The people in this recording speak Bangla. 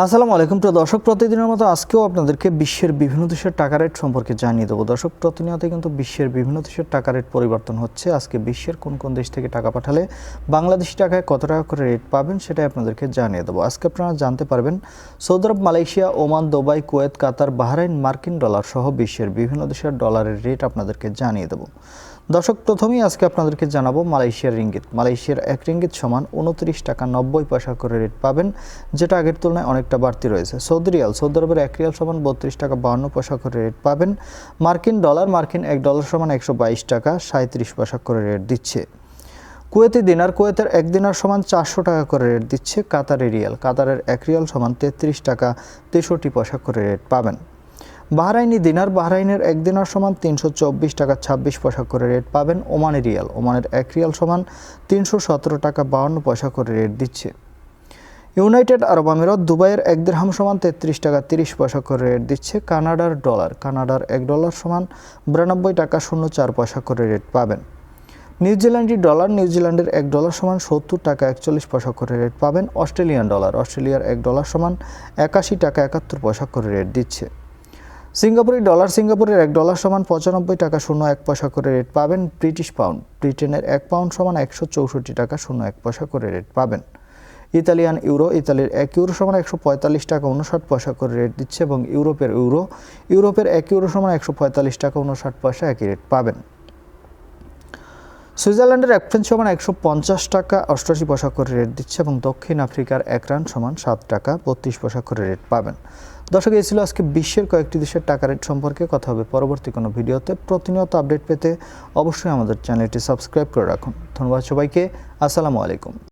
আসসালামু আলাইকুম প্রিয় দর্শক, প্রতিদিনের মতো আজকেও আপনাদেরকে বিশ্বের বিভিন্ন দেশের টাকা রেট সম্পর্কে জানিয়ে দেবো। দর্শক প্রতিনিয়ত কিন্তু বিশ্বের বিভিন্ন দেশের টাকা রেট পরিবর্তন হচ্ছে। আজকে বিশ্বের কোন কোন দেশ থেকে টাকা পাঠালে বাংলাদেশি টাকায় কত টাকা করে রেট পাবেন সেটাই আপনাদেরকে জানিয়ে দেবো। আজকে আপনারা জানতে পারবেন, Saudi Arab, Malaysia, Oman, Dubai, Kuwait, Qatar, Bahrain, মার্কিন ডলার সহ বিশ্বের বিভিন্ন দেশের ডলারের রেট আপনাদেরকে জানিয়ে দেবো। দর্শক, প্রথমেই আজকে আপনাদেরকে জানাব মালয়েশিয়ার রিঙ্গিত। মালয়েশিয়ার এক রিঙ্গিত সমান উনত্রিশ টাকা নব্বই পয়সা করে রেট পাবেন, যেটা আগের তুলনায় অনেকটা বাড়তি রয়েছে। সৌদি রিয়াল, সৌদি আরবের এক রিয়াল সমান বত্রিশ টাকা বাহান্ন পয়সা করে রেট পাবেন। মার্কিন ডলার, মার্কিন এক ডলার সমান একশো বাইশ টাকা সাঁত্রিশ পয়সা করে রেট দিচ্ছে। কুয়েতি দিনার, কুয়েতের এক দিনার সমান চারশো টাকা করে রেট দিচ্ছে কাতারের রিয়াল। কাতারের এক রিয়াল সমান তেত্রিশ টাকা তেষট্টি পয়সা করে রেট পাবেন। বাহরাইনি দিনার, বাহরাইনের এক দিনার সমান তিনশো চব্বিশ টাকা ছাব্বিশ পয়সা করে রেট পাবেন ওমানি রিয়াল। ওমানের এক রিয়াল সমান তিনশো সতেরো টাকা বাউন্ন পয়সা করে রেট দিচ্ছে। ইউনাইটেড আরব আমিরাত দুবাইয়ের এক দিরহাম সমান তেত্রিশ টাকা তিরিশ পয়সা করে রেট দিচ্ছে কানাডার ডলার কানাডার এক ডলার সমান বিরানব্বই টাকা শূন্য চার পয়সা করে রেট পাবেন। নিউজিল্যান্ডের ডলার নিউজিল্যান্ডের এক ডলার সমান সত্তর টাকা একচল্লিশ পয়সা করে রেট পাবেন অস্ট্রেলিয়ান ডলার অস্ট্রেলিয়ার এক ডলার সমান একাশি টাকা একাত্তর পয়সা করে রেট দিচ্ছে। সিঙ্গাপুরি ডলার সিঙ্গাপুরের এক ডলার সমান পঁচানব্বই টাকা শূন্য এক পয়সা করে রেট পাবেন ব্রিটিশ পাউন্ড ব্রিটেনের এক পাউন্ড সমান একশো চৌষট্টি টাকা শূন্য এক পয়সা করে রেট পাবেন। ইতালিয়ান ইউরো, ইতালির এক ইউরো সমান একশো পঁয়তাল্লিশ টাকা উনষাট পয়সা করে রেট দিচ্ছে এবং ইউরোপের ইউরো, ইউরোপের এক ইউরো সমান একশো পঁয়তাল্লিশ টাকা উনষাট পয়সা একই রেট পাবেন। সুইজারল্যান্ডের এক ফ্রেন্স সমান একশো পঞ্চাশ টাকা অষ্টআশি পয়সা করে রেট দিচ্ছে এবং দক্ষিণ আফ্রিকার এক রান সমান সাত টাকা বত্রিশ পয়সা করে রেট পাবেন। দর্শক, এই ছিল আজকে বিশ্বের কয়েকটি দেশের টাকা রেট সম্পর্কে। কথা হবে পরবর্তী কোনো ভিডিওতে। প্রতিনিয়ত আপডেট পেতে অবশ্যই আমাদের চ্যানেলটি সাবস্ক্রাইব করে রাখুন। ধন্যবাদ সবাইকে। আসসালামু আলাইকুম।